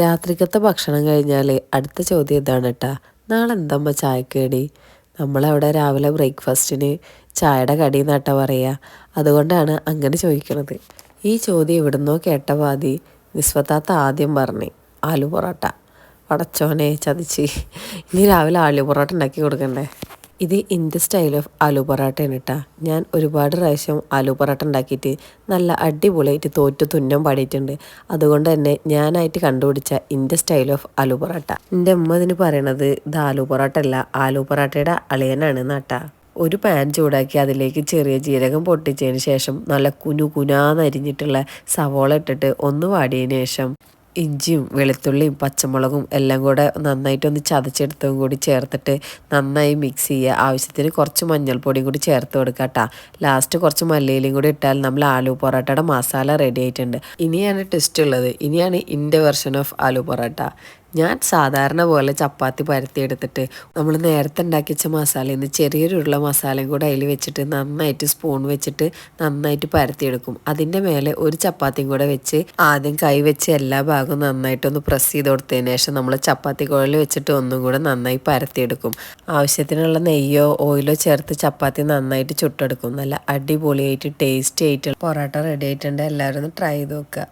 രാത്രിക്കത്തെ ഭക്ഷണം കഴിഞ്ഞാൽ അടുത്ത ചോദ്യം ഇതാണ് കേട്ടാ നാളെ എന്തമ്മ ചായക്കേടി? നമ്മളവിടെ രാവിലെ ബ്രേക്ക്ഫാസ്റ്റിന് ചായയുടെ കടി നട്ട പറയുക അതുകൊണ്ടാണ് അങ്ങനെ ചോദിക്കുന്നത് ഈ ചോദ്യം എവിടുന്നോ കേട്ട പാതി നിസ്വത്താത്ത ആദ്യം പറഞ്ഞു ആലു പൊറോട്ട. പടച്ചോനെ ചതിച്ച്. ഇനി രാവിലെ ആലു പൊറോട്ട ഉണ്ടാക്കി കൊടുക്കണ്ടേ? ഇത് ഇന്ത്യ സ്റ്റൈൽ ഓഫ് ആലു പൊറോട്ടയാണ് കേട്ടാ ഞാൻ ഒരുപാട് പ്രാവശ്യം ആലു പൊറോട്ട ഉണ്ടാക്കിയിട്ട് നല്ല അടിപൊളിയായിട്ട് തോറ്റു തുന്നം പാടിയിട്ടുണ്ട്. അതുകൊണ്ട് തന്നെ ഞാനായിട്ട് കണ്ടുപിടിച്ച India style of aloo parotta. എന്റെ അമ്മ ഇതിന് പറയണത് ഇത് ആലു പൊറോട്ട അല്ല ആലു പൊറോട്ടയുടെ അളിയനാണ് നാട്ടാ ഒരു പാൻ ചൂടാക്കി അതിലേക്ക് ചെറിയ ജീരകം പൊട്ടിച്ചതിന് ശേഷം നല്ല കുനു കുനാന്നരിഞ്ഞിട്ടുള്ള സവോള ഇട്ടിട്ട് ഒന്ന് വാടിയതിന് ശേഷം ഇഞ്ചിയും വെളുത്തുള്ളിയും പച്ചമുളകും എല്ലാം കൂടെ നന്നായിട്ടൊന്ന് ചതച്ചെടുത്തതും കൂടി ചേർത്തിട്ട് നന്നായി മിക്സ് ചെയ്യുക. ആവശ്യത്തിന് കുറച്ച് മഞ്ഞൾപ്പൊടിയും കൂടി ചേർത്ത് കൊടുക്കുക കേട്ടോ ലാസ്റ്റ് കുറച്ച് മല്ലിയിലും കൂടി ഇട്ടാൽ നമ്മൾ ആലു പൊറോട്ടയുടെ മസാല റെഡി ആയിട്ടുണ്ട്. ഇനിയാണ് ടെസ്റ്റ് ഉള്ളത്. ഇനിയാണ് ഇന്റെ വെർഷൻ ഓഫ് ആലു പൊറോട്ട. ഞാൻ സാധാരണ പോലെ ചപ്പാത്തി പരത്തി എടുത്തിട്ട് നമ്മൾ നേരത്തെ ഉണ്ടാക്കി വെച്ച മസാലയിൽ നിന്ന് ചെറിയൊരു ഉരുള മസാലയും കൂടെ അതിൽ വെച്ചിട്ട് നന്നായിട്ട് സ്പൂൺ വെച്ചിട്ട് നന്നായിട്ട് പരത്തിയെടുക്കും. അതിന്റെ മേലെ ഒരു ചപ്പാത്തിയും കൂടെ വെച്ച് ആദ്യം കൈ വെച്ച് എല്ലാ ഭാഗവും നന്നായിട്ടൊന്ന് പ്രസ് ചെയ്ത് കൊടുത്തതിന് ശേഷം നമ്മൾ ചപ്പാത്തി കുഴൽ വെച്ചിട്ട് ഒന്നും കൂടെ നന്നായി പരത്തിയെടുക്കും. ആവശ്യത്തിനുള്ള നെയ്യോ ഓയിലോ ചേർത്ത് ചപ്പാത്തി നന്നായിട്ട് ചുട്ടെടുക്കും. നല്ല അടിപൊളിയായിട്ട് ടേസ്റ്റി ആയിട്ടുള്ള പൊറോട്ട റെഡി ആയിട്ടുണ്ട്. എല്ലാവരും ഒന്ന് ട്രൈ ചെയ്ത് നോക്കുക.